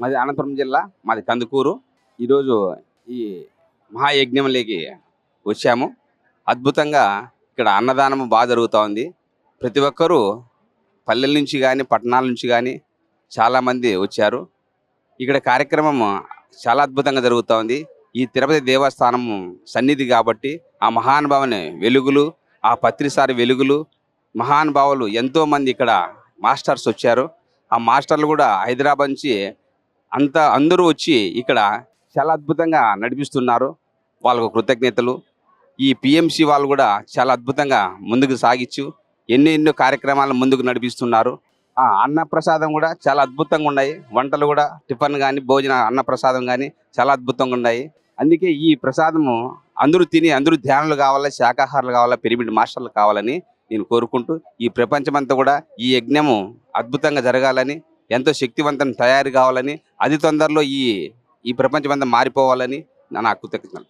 మాది అనంతపురం జిల్లా మాది కందుకూరు. ఈరోజు ఈ మహాయజ్ఞంలోకి వచ్చాము. అద్భుతంగా ఇక్కడ అన్నదానం బాగా జరుగుతూ ఉంది. ప్రతి ఒక్కరూ పల్లెల నుంచి కానీ పట్టణాల నుంచి కానీ చాలామంది వచ్చారు. ఇక్కడ కార్యక్రమం చాలా అద్భుతంగా జరుగుతూ ఉంది. ఈ తిరుపతి దేవస్థానం సన్నిధి కాబట్టి ఆ మహానుభావుని వెలుగులు ఆ పత్రిసారి వెలుగులు మహానుభావులు ఎంతోమంది ఇక్కడ మాస్టర్స్ వచ్చారు. ఆ మాస్టర్లు కూడా హైదరాబాద్ నుంచి అంత అందరూ వచ్చి ఇక్కడ చాలా అద్భుతంగా నడిపిస్తున్నారు. వాళ్ళకు కృతజ్ఞతలు. ఈ పిఎంసి వాళ్ళు కూడా చాలా అద్భుతంగా ముందుకు సాగిచ్చు. ఎన్నో ఎన్నో కార్యక్రమాలు ముందుకు నడిపిస్తున్నారు. ఆ అన్న ప్రసాదం కూడా చాలా అద్భుతంగా ఉన్నాయి. వంటలు కూడా టిఫిన్ కానీ భోజన అన్న ప్రసాదం కానీ చాలా అద్భుతంగా ఉన్నాయి. అందుకే ఈ ప్రసాదము అందరూ తిని అందరూ ధ్యానులు కావాలా శాకాహారులు కావాలా పిరమిడ్ మాస్టర్లు కావాలని నేను కోరుకుంటూ ఈ ప్రపంచమంతా కూడా ఈ యజ్ఞము అద్భుతంగా జరగాలని ఎంతో శక్తివంతం తయారు కావాలని అది తొందరలో ఈ ఈ ప్రపంచం అంతా మారిపోవాలని నా కృతజ్ఞతలు.